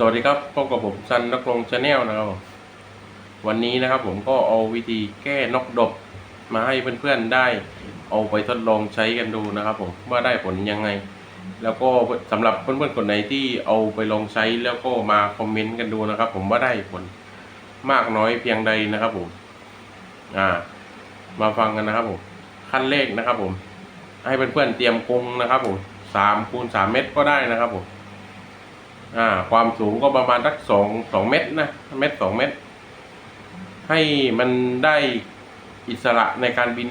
สวัสดีครับพบกับผมซันนักลงชาแนลนะครับผมวันนี้นะครับผมก็เอาวิธีแก้นกดบมาให้เพื่อนๆได้เอาไปทดลองใช้กันดูนะครับ ผมว่าได้ผลยังไง แล้วก็สำหรับเพื่อนๆคนไหนที่เอาไปลองใช้แล้วก็มาคอมเมนต์กันดูนะครับ ผมว่าได้ผลมากน้อยเพียงใดนะครับผมอ่า มาฟังกันนะครับผมขั้นเลขนะครับผม ให้เพื่อนๆเตรียมกรงนะครับผมสามคูณสามเมตรก็ได้นะครับผม อ่า ความสูงก็ประมาณสักสองสองเมตรนะเมตรสองเมตร ให้มันได้อิสระในการบิน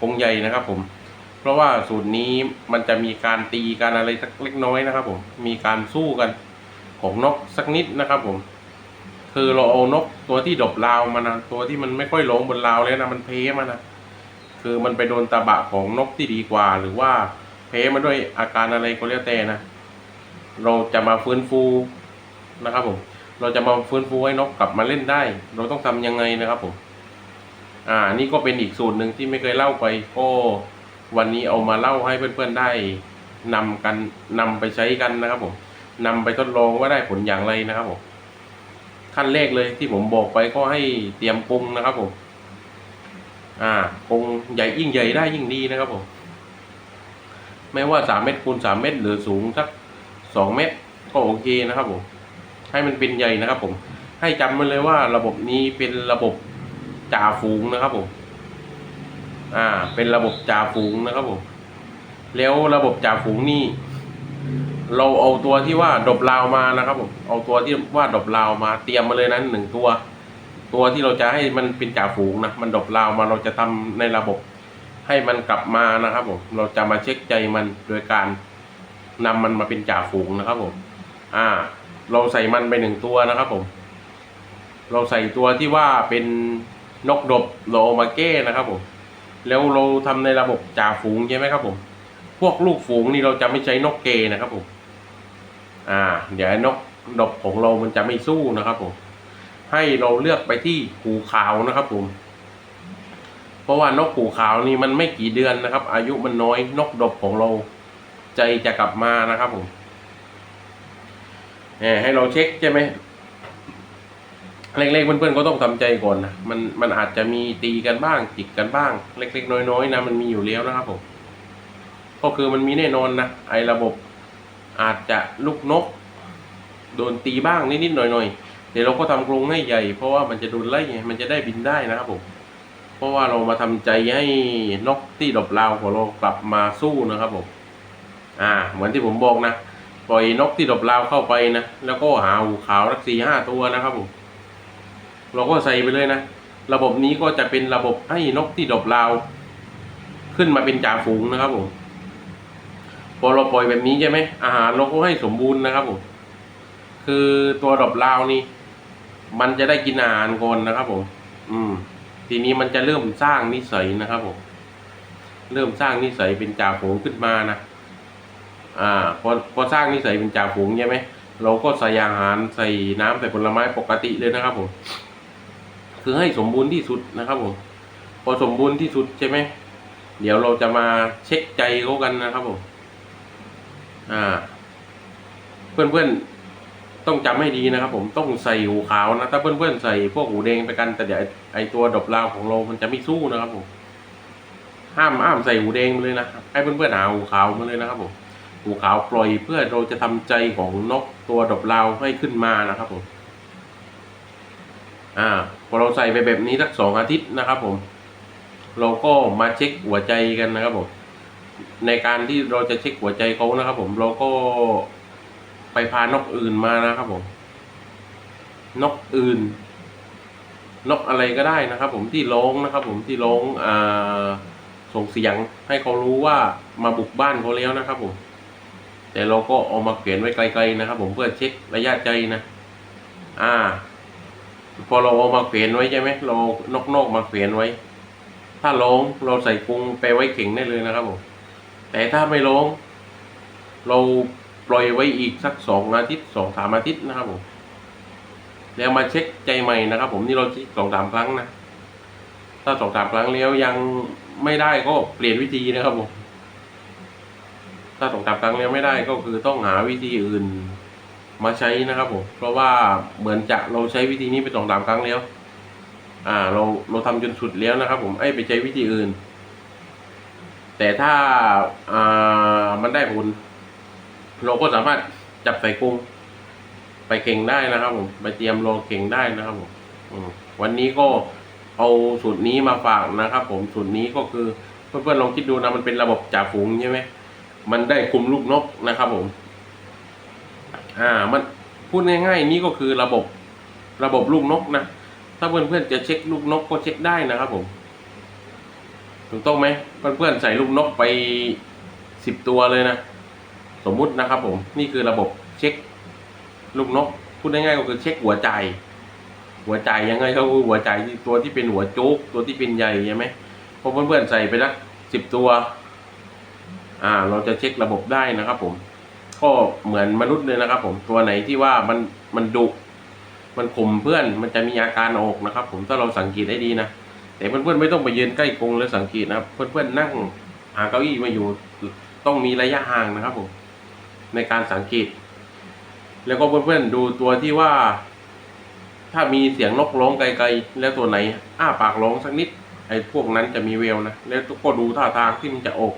กงใหญ่นะครับ ผม เพราะว่าสูตรนี้มันจะมีการตีการอะไรสักเล็กน้อยนะครับ ผม มีการสู้กันของนกสักนิดนะครับ ผม คือเราเอานกตัวที่ดบราวมานะตัวที่มันไม่ค่อยลงบนราวเลยนะมันเพ้มานะคือมันไปโดนตะบะของนกที่ดีกว่า หรือว่าเพ้มาด้วยอาการอะไรก็แล้วแต่นะ เราจะมาฟื้นฟูนะครับผม เราจะมาฟื้นฟูให้นกกลับมาเล่นได้ เราต้องทำยังไงนะครับผม อ่า นี่ก็เป็นอีกสูตรหนึ่งที่ไม่เคยเล่าไปก็วันนี้เอามาเล่าให้เพื่อนๆได้นำกันนำไปใช้กันนะครับผมนำไปทดลองว่าได้ผลอย่างไรนะครับผมขั้นแรกเลยที่ผมบอกไปก็ให้เตรียมปรุงนะครับผม อ่ากรงใหญ่ยิ่งใหญ่ได้ยิ่งดีนะครับผม ไม่ว่าสามเมตรคูณสามเมตรหรือสูงสัก สองเมตรก็โอเคนะครับผมให้มันเป็นใหญ่นะครับผม ให้จำมันเลยว่าระบบนี้เป็นระบบจ่าฝูงนะครับผม อ่า เป็นระบบจ่าฝูงนะครับผม แล้วระบบจ่าฝูงนี่ เราเอาตัวที่ว่าดบราวมานะครับผม เอาตัวที่ว่าดบราวมาเตรียมมาเลยนั้นหนึ่งตัว ตัวที่เราจะให้มันเป็นจ่าฝูงนะ มันดบราวมาเราจะทำในระบบให้มันกลับมานะครับผม เราจะมาเช็คใจมันโดยการ นำมันมาเป็นจ่าฝูงนะครับผมอ่า เราใส่มันไปหนึ่งตัวนะครับผม เราใส่ตัวที่ว่าเป็นนกดบเราเอามาแก้นะครับผม แล้วเราทำในระบบจ่าฝูงใช่ไหมครับผม พวกลูกฝูงนี่เราจะไม่ใช้นกเกนะครับผม อ่า เดี๋ยวนกดบของเรามันจะไม่สู้นะครับผม ให้เราเลือกไปที่หูขาวนะครับผมเพราะว่านกหูขาวนี่มันไม่กี่เดือนนะครับ อายุมันน้อยนกดบของเรา ใจจะกลับมานะครับผมเให้เราเช็คใช่ไหมเล็กๆเพื่อนๆก็ต้องทำใจก่อนนะมันมันอาจจะมีตีกันบ้างจิกกันบ้าง เล็กๆ น้อยๆนะมันมีอยู่แล้วนะครับผมก็คือมันมีแน่นอนนะไอ้ระบบอาจจะลูกนก โดนตีบ้างนิดๆหน่อยๆเดี๋ยวเราก็ทำกรงให้ใหญ่ เพราะว่ามันจะโดนไล่มันจะได้บินได้นะครับผมเพราะว่าเรามาทำใจให้นกที่ดบราวของเรากลับมาสู้นะครับผม อ่าเหมือนที่ผมบอกนะ ปล่อยนกที่ดบราวเข้าไปนะ แล้วก็หาหูขาวรักสี่ห้าตัวนะครับผม เราก็ใส่ไปเลยนะ ระบบนี้ก็จะเป็นระบบให้นกที่ดบราว ขึ้นมาเป็นจ่าฝูงนะครับผม พอเราปล่อยแบบนี้ใช่ไหมอาหารเราก็ให้สมบูรณ์นะครับผม คือตัวดบราวนี่ มันจะได้กินอาหารก่อนนะครับผม อืม ทีนี้มันจะเริ่มสร้างนิสัยนะครับผม เริ่มสร้างนิสัยเป็นจ่าฝูงขึ้นมานะ อ่าพอพอสร้างนิสัยเป็นจ่าฝูงใช่ไหมเราก็ใส่อาหารใส่น้ำใส่ผลไม้ปกติเลยนะครับผม คือให้สมบูรณ์ที่สุดนะครับผมพอสมบูรณ์ที่สุดใช่ไหมเดี๋ยวเราจะมาเช็คใจเขากันนะครับผมอ่า เพื่อนๆต้องจำให้ดีนะครับ ผมต้องใส่หูขาวนะถ้าเพื่อนๆใส่พวกหูแดงไปกันแต่เดี๋ยวไอตัวดบราวของเรา มันจะไม่สู้นะครับผมห้ามห้ามใส่หูแดงมาเลยนะให้เพื่อนๆหาหูขาวมาเลยนะครับผม หูขาวปล่อยเพื่อเราจะทำใจของนกตัวดบราวให้ขึ้นมานะครับผมอ่าพอเราใส่ไปแบบนี้สักสองอาทิตย์นะครับผม เราก็มาเช็คหัวใจกันนะครับผม ในการที่เราจะเช็คหัวใจเขานะครับผมเราก็ไปพานกอื่นมานะครับผม นกอื่น นกอะไรก็ได้นะครับ ผมที่ร้องนะครับ ผมที่ร้องอ่าส่งเสียงให้เขารู้ว่ามาบุกบ้านเขาแล้วนะครับผม แต่เราก็เอามาเขียนไว้ไกลๆนะครับ ผมเพื่อเช็คระยะใจนะ อ่า พอเราเอามาเขียนไว้ใช่ไหมเรานอกๆมาเขียนไว้ ถ้าร้องเราใส่กรงไปไว้เข่งได้เลยนะครับผมแต่ถ้าไม่ร้องเราปล่อยไว้อีกสักสองอาทิตย์สองสามอาทิตย์นะครับผมแล้วมาเช็คใจใหม่นะครับ ผมนี่เราเช็คสองสามครั้งนะถ้าสองสามครั้งแล้วยังไม่ได้ก็เปลี่ยนวิธีนะครับผม ถ้าสองสามครั้งแล้วไม่ได้ก็คือต้องหาวิธีอื่นมาใช้นะครับผมเพราะว่าเหมือนจะเราใช้วิธีนี้ไปสองสามครั้งแล้ว อ่า เราเราทำจนสุดแล้วนะครับ ผมไอ้ไปใช้วิธีอื่น แต่ถ้าอ่ามันได้ผลเราก็สามารถจับใส่กรงไปเก่งได้นะครับ ผมไปเตรียมโลเก่งได้นะครับผมวันนี้ก็เอาสูตรนี้มาฝากนะครับ ผมสูตรนี้ก็คือเพื่อนๆลองคิดดูนะมันเป็นระบบจ่าฝูงใช่ไหม มันได้คุมลูกนกนะครับผม อ่า มันพูดง่ายๆ นี่ก็คือระบบระบบลูกนกนะ ถ้าเพื่อนๆจะเช็คลูกนกก็เช็คได้นะครับผม ถูกต้องไหมเพื่อนๆใส่ลูกนกไปสิบตัวเลยนะ สมมุตินะครับผม นี่คือระบบเช็คลูกนก พูดง่ายๆก็คือเช็คหัวใจ หัวใจยังไงก็คือหัวใจตัวที่เป็นหัวโจ๊กตัวที่เป็นใหญ่ใช่ไหมพอเพื่อนๆใส่ไปสักสิบตัว อ่าเราจะเช็คระบบได้นะครับผมก็เหมือนมนุษย์เลยนะครับ ผมตัวไหนที่ว่ามันมันดุมันข่มเพื่อนมันจะมีอาการออกนะครับ ผมถ้าเราสังเกตได้ดีนะแต่เพื่อนๆไม่ต้องไปยืนใกล้กรงแล้วสังเกตนะครับเพื่อนๆนั่งหาเก้าอี้มาอยู่ต้องมีระยะห่างนะครับผมในการสังเกต แล้วก็เพื่อนๆดูตัวที่ว่า ถ้ามีเสียงนกร้องไกลๆ แล้วตัวไหน อ้าปากร้องสักนิดไอ้พวกนั้นจะมีเวลนะแล้วก็ดูท่าทางที่มันจะออก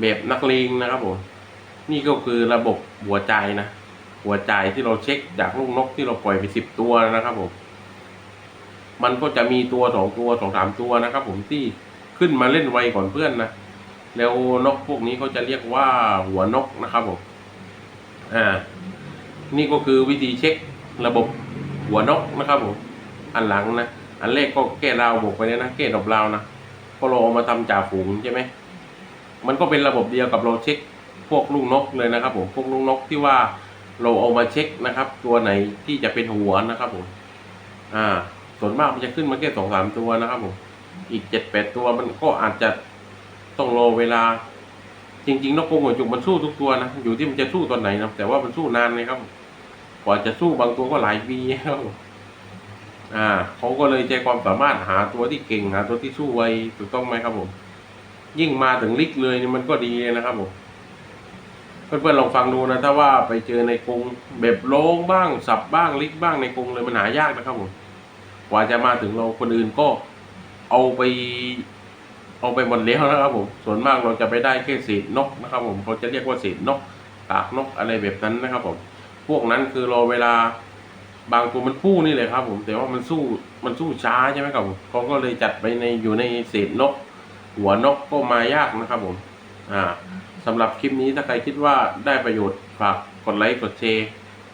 แบบนักเลงนะครับผม นี่ก็คือระบบหัวใจนะ หัวใจที่เราเช็คจากลูกนกที่เราปล่อยไปสิบตัวนะครับผม มันก็จะมีตัวสองตัวสองสามตัวนะครับ ผมที่ขึ้นมาเล่นไวก่อนเพื่อนนะ แล้วนกพวกนี้เขาจะเรียกว่าหัวนกนะครับผม อ่า นี่ก็คือวิธีเช็คระบบหัวนกนะครับผม อันหลังนะ อันแรกก็แก้ราวบวกไปเนี่ยนะแก้ดอกราวนะพอเราเอามาทำจ่าฝูงใช่ไหม มันก็เป็นระบบเดียวกับเราเช็คพวกลูกนกเลยนะครับผมพวกลูกนกที่ว่าเราเอามาเช็คนะครับ ตัวไหนที่จะเป็นหัวนะครับผมอ่าส่วนมากมันจะขึ้นมาแค่สองสามตัวนะครับผมอีกเจ็ดแปดตัวมันก็อาจจะต้องรอเวลา จริงๆนกกรงหัวจุกมันสู้ทุกตัวนะอยู่ที่มันจะสู้ตอนไหนนะแต่ว่ามันสู้นานเลยครับกว่าจะสู้บางตัวก็หลายปีครับอ่าเขาก็เลยใจความสามารถหาตัวที่เก่งหาตัวที่สู้ไวถูกต้องไหมครับผม ยิ่งมาถึงลิกเลยนี่มันก็ดีเลยนะครับผมเพื่อนๆลองฟังดูนะถ้าว่าไปเจอในกรงแบบโล่งบ้าง สับบ้างลิกบ้างในกรงเลยมันหายากนะครับผมกว่าจะมาถึงเราคนอื่นก็เอาไป เอาไปหมดแล้วนะครับผมส่วนมากเราจะไปได้แค่เศษนกนะครับ ผมเขาจะเรียกว่าเศษนกกากนกอะไรแบบนั้นนะครับผมพวกนั้นคือเราเวลาบางตัวมันพูนี่เลยครับ ผมแต่ว่ามันสู้มันสู้ช้าใช่ไหมครับผมเขาก็เลยจัดไปในอยู่ในเศษนก หัวนกก็มายากนะครับผม อ่าสำหรับคลิปนี้ถ้าใครคิดว่าได้ประโยชน์ฝากกดไลค์กดแชร์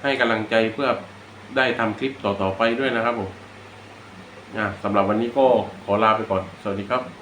ให้กำลังใจเพื่อได้ทำคลิปต่อๆไปด้วยนะครับผม อ่าสำหรับวันนี้ก็ขอลาไปก่อน สวัสดีครับ